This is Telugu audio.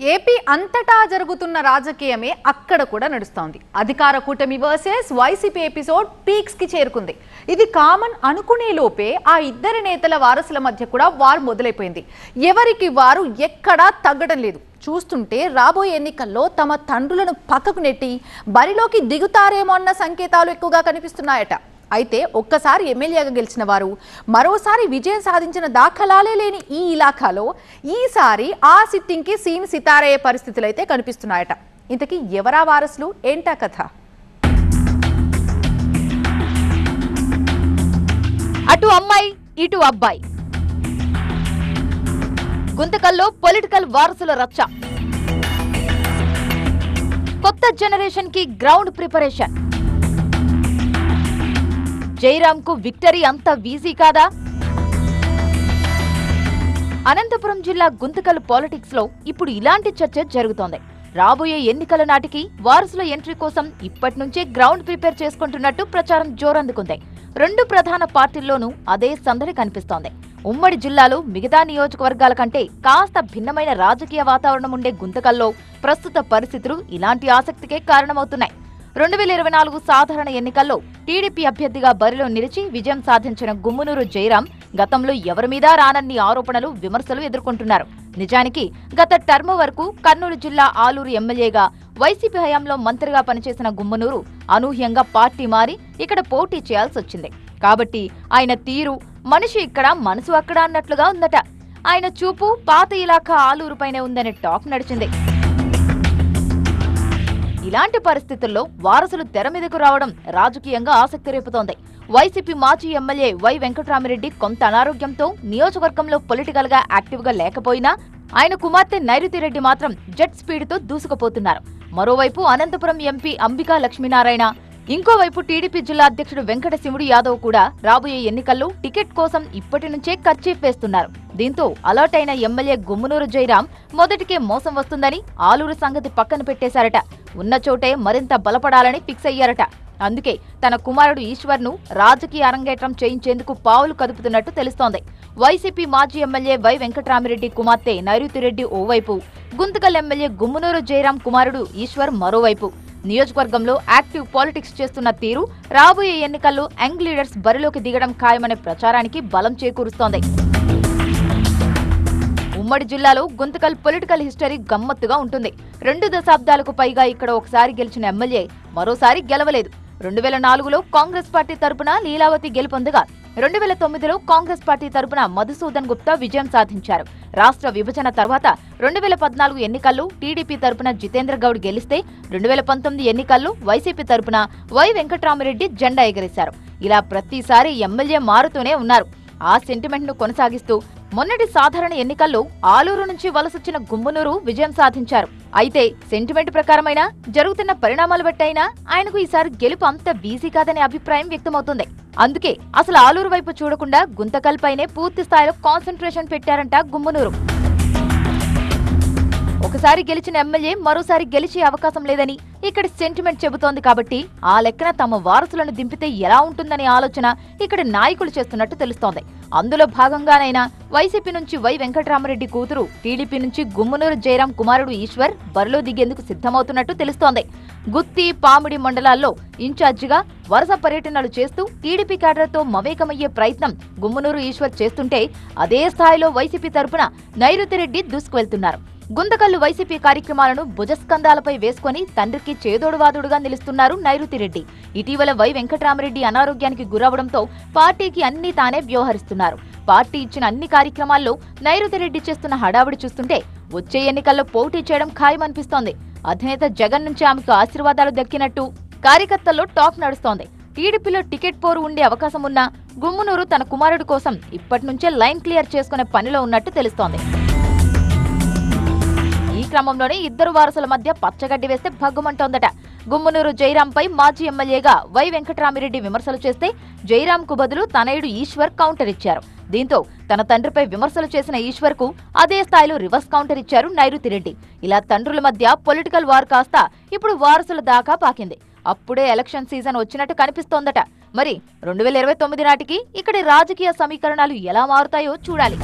ఏపీ అంతటా జరుగుతున్న రాజకీయమే అక్కడ కూడా నడుస్తోంది. అధికార కూటమి వర్సెస్ వైసీపీ ఎపిసోడ్ పీక్స్కి చేరుకుంది. ఇది కామన్ అనుకునే లోపే ఆ ఇద్దరి నేతల వారసుల మధ్య కూడా వారు మొదలైపోయింది. ఎవరికి వారు ఎక్కడా తగ్గడం లేదు. చూస్తుంటే రాబోయే ఎన్నికల్లో తమ తండ్రులను పక్కకు నెట్టి బరిలోకి దిగుతారేమో అన్న సంకేతాలు ఎక్కువగా కనిపిస్తున్నాయట. అయితే ఒక్కసారి ఎమ్మెల్యేగా గెలిచిన వారు మరోసారి విజయం సాధించిన దాఖలాలే లేని ఈ ఇలాఖాలో ఈసారి ఆ సిట్టింగ్కి సీన్ సితారయ్యే పరిస్థితులు అయితే కనిపిస్తున్నాయట. ఇంతకీ ఎవరా వారసులు? ఏంటా కథ? అటు అమ్మాయి ఇటు అబ్బాయి. గుంతకల్లో పొలిటికల్ వారసుల రచ్చ. కొత్త జనరేషన్కి గ్రౌండ్ ప్రిపరేషన్. జైరామ్కు విక్టరీ అంత వీజీ కాదా? అనంతపురం జిల్లా గుంతకల్ పాలిటిక్స్లో ఇప్పుడు ఇలాంటి చర్చ జరుగుతోంది. రాబోయే ఎన్నికల నాటికి వారసుల ఎంట్రీ కోసం ఇప్పటి నుంచే గ్రౌండ్ ప్రిపేర్ చేసుకుంటున్నట్టు ప్రచారం జోరందుకుంది. రెండు ప్రధాన పార్టీల్లోనూ అదే సందడి కనిపిస్తోంది. ఉమ్మడి జిల్లాలో మిగతా నియోజకవర్గాల కంటే కాస్త భిన్నమైన రాజకీయ వాతావరణం ఉండే గుంతకల్లో ప్రస్తుత పరిస్థితులు ఇలాంటి ఆసక్తికే కారణమవుతున్నాయి. రెండు వేల ఇరవై నాలుగు సాధారణ ఎన్నికల్లో టీడీపీ అభ్యర్థిగా బరిలో నిలిచి విజయం సాధించిన గుమ్మునూరు జయరాం గతంలో ఎవరి మీద రానన్ని ఆరోపణలు విమర్శలు ఎదుర్కొంటున్నారు. నిజానికి గత టర్మ్ వరకు కర్నూలు జిల్లా ఆలూరు ఎమ్మెల్యేగా వైసీపీ హయాంలో మంత్రిగా పనిచేసిన గుమ్మనూరు అనూహ్యంగా పార్టీ మారి ఇక్కడ పోటీ చేయాల్సి వచ్చింది. కాబట్టి ఆయన తీరు మనిషి ఇక్కడ మనసు అక్కడ అన్నట్లుగా ఉందట. ఆయన చూపు పాత ఇలాఖా ఆలూరుపైనే ఉందనే టాక్ నడిచింది. ఇలాంటి పరిస్థితుల్లో వారసులు తెర మీదకు రావడం రాజకీయంగా ఆసక్తి రేపుతోంది. వైసీపీ మాజీ ఎమ్మెల్యే వై వెంకటరామిరెడ్డి కొంత అనారోగ్యంతో నియోజకవర్గంలో పొలిటికల్గా యాక్టివ్గా లేకపోయినా ఆయన కుమార్తె నైరుతిరెడ్డి మాత్రం జెట్ స్పీడ్తో దూసుకుపోతున్నారు. మరోవైపు అనంతపురం ఎంపీ అంబికా లక్ష్మీనారాయణ ఇంకోవైపు టీడీపీ జిల్లా అధ్యక్షుడు వెంకట శివుడు యాదవ్ కూడా రాబోయే ఎన్నికల్లో టికెట్ కోసం ఇప్పటి నుంచే ఖర్చీఫ్ వేస్తున్నారు. దీంతో అలర్ట్ అయిన ఎమ్మెల్యే గుమ్మనూరు జయరాం మొదటికే మోసం వస్తుందని ఆలూరు సంగతి పక్కన పెట్టేశారట. ఉన్న చోటే మరింత బలపడాలని ఫిక్స్ అయ్యారట. అందుకే తన కుమారుడు ఈశ్వర్ను రాజకీయ అరంగేట్రం చేయించేందుకు పావులు కదుపుతున్నట్టు తెలుస్తోంది. వైసీపీ మాజీ ఎమ్మెల్యే వై వెంకటరామిరెడ్డి కుమార్తె నైరుతిరెడ్డి ఓవైపు గుంతకల్ ఎమ్మెల్యే గుమ్మనూరు జయరాం కుమారుడు ఈశ్వర్ మరోవైపు. నియోజకవర్గంలో యాక్టివ్ పాలిటిక్స్ చేస్తున్న తీరు రాబోయే ఎన్నికల్లో యంగ్ లీడర్స్ బరిలోకి దిగడం ఖాయమనే ప్రచారానికి బలం చేకూరుస్తోంది. ఉమ్మడి జిల్లాలో గుంతకల్ పొలిటికల్ హిస్టరీ గమ్మత్తుగా ఉంటుంది. రెండు దశాబ్దాలకు పైగా ఇక్కడ ఒకసారి గెలిచిన ఎమ్మెల్యే మరోసారి గెలవలేదు. రెండు వేల నాలుగులో కాంగ్రెస్ పార్టీ తరపున లీలావతి గెలుపొందగా రెండు వేల తొమ్మిదిలో కాంగ్రెస్ పార్టీ తరపున మధుసూదన్ గుప్తా విజయం సాధించారు. రాష్ట్ర విభజన తర్వాత రెండు వేల పద్నాలుగు ఎన్నికల్లో టీడీపీ తరపున జితేంద్ర గౌడ్ గెలిస్తే రెండు వేల పంతొమ్మిది ఎన్నికల్లో వైసీపీ తరపున వై వెంకట్రామరెడ్డి జెండా ఎగరేశారు. ఇలా ప్రతిసారి ఎమ్మెల్యే మారుతూనే ఉన్నారు. ఆ సెంటిమెంట్ను కొనసాగిస్తూ మొన్నటి సాధారణ ఎన్నికల్లో ఆలూరు నుంచి వలసొచ్చిన గుమ్మనూరు విజయం సాధించారు. అయితే సెంటిమెంట్ ప్రకారమైనా జరుగుతున్న పరిణామాలు బట్టైనా ఆయనకు ఈసారి గెలుపు అంత బీజీ కాదనే అభిప్రాయం వ్యక్తమవుతుంది. అందుకే అసలు ఆలూరు వైపు చూడకుండా గుంతకల్పైనే పూర్తి స్థాయిలో కాన్సన్ట్రేషన్ పెట్టారంట గుమ్మనూరు. ఒకసారి గెలిచిన ఎమ్మెల్యే మరోసారి గెలిచే అవకాశం లేదని ఇక్కడ సెంటిమెంట్ చెబుతోంది కాబట్టి ఆ లెక్కన తమ వారసులను దింపితే ఎలా ఉంటుందనే ఆలోచన ఇక్కడ నాయకులు చేస్తున్నట్టు తెలుస్తోంది. అందులో భాగంగానైనా వైసీపీ నుంచి వై వెంకటరామరెడ్డి కూతురు టీడీపీ నుంచి గుమ్మనూరు జయరాం కుమారుడు ఈశ్వర్ బరిలో దిగేందుకు సిద్ధమవుతున్నట్టు తెలుస్తోంది. గుత్తి పామిడి మండలాల్లో ఇన్ఛార్జిగా వరుస పర్యటనలు చేస్తూ టీడీపీ క్యాడర్తో మమేకమయ్యే ప్రయత్నం గుమ్మనూరు ఈశ్వర్ చేస్తుంటే అదే స్థాయిలో వైసీపీ తరపున నైరుతిరెడ్డి దూసుకువెళ్తున్నారు. గుంతకల్లు వైసీపీ కార్యక్రమాలను భుజస్కంధాలపై వేసుకుని తండ్రికి చేదోడువాదుడుగా నిలుస్తున్నారు నైరుతిరెడ్డి. ఇటీవల వై వెంకటరామరెడ్డి అనారోగ్యానికి గురవడంతో పార్టీకి అన్ని తానే వ్యవహరిస్తున్నారు. పార్టీ ఇచ్చిన అన్ని కార్యక్రమాల్లో నైరుతిరెడ్డి చేస్తున్న హడావుడి చూస్తుంటే వచ్చే ఎన్నికల్లో పోటీ చేయడం ఖాయమనిపిస్తోంది. అధినేత జగన్ నుంచి ఆమెకు ఆశీర్వాదాలు దక్కినట్టు కార్యకర్తల్లో టాక్ నడుస్తోంది. టీడీపీలో టికెట్ పోరు ఉండే అవకాశం ఉన్నా గుమ్మునూరు తన కుమారుడు కోసం ఇప్పటి నుంచే లైన్ క్లియర్ చేసుకునే పనిలో ఉన్నట్టు తెలుస్తోంది. క్రమంలోనే ఇద్దరు వారసుల మధ్య పచ్చగడ్డి వేస్తే భగ్గుమంటోందట. గుమ్మనూరు జైరాంపై మాజీ ఎమ్మెల్యేగా వై వెంకటరామిరెడ్డి విమర్శలు చేస్తే జైరాంకు బదులు తనయుడు ఈశ్వర్ కౌంటర్ ఇచ్చారు. దీంతో తన తండ్రిపై విమర్శలు చేసిన ఈశ్వర్కు అదే స్థాయిలో రివర్స్ కౌంటర్ ఇచ్చారు నైరుతిరెడ్డి ఇలా తండ్రుల మధ్య పొలిటికల్ వార్ కాస్త ఇప్పుడు వారసుల దాకా పాకింది. అప్పుడే ఎలక్షన్ సీజన్ వచ్చినట్టు కనిపిస్తోందట. మరి రెండు వేల ఇరవై తొమ్మిది నాటికి ఇక్కడి రాజకీయ సమీకరణాలు ఎలా మారుతాయో చూడాలి.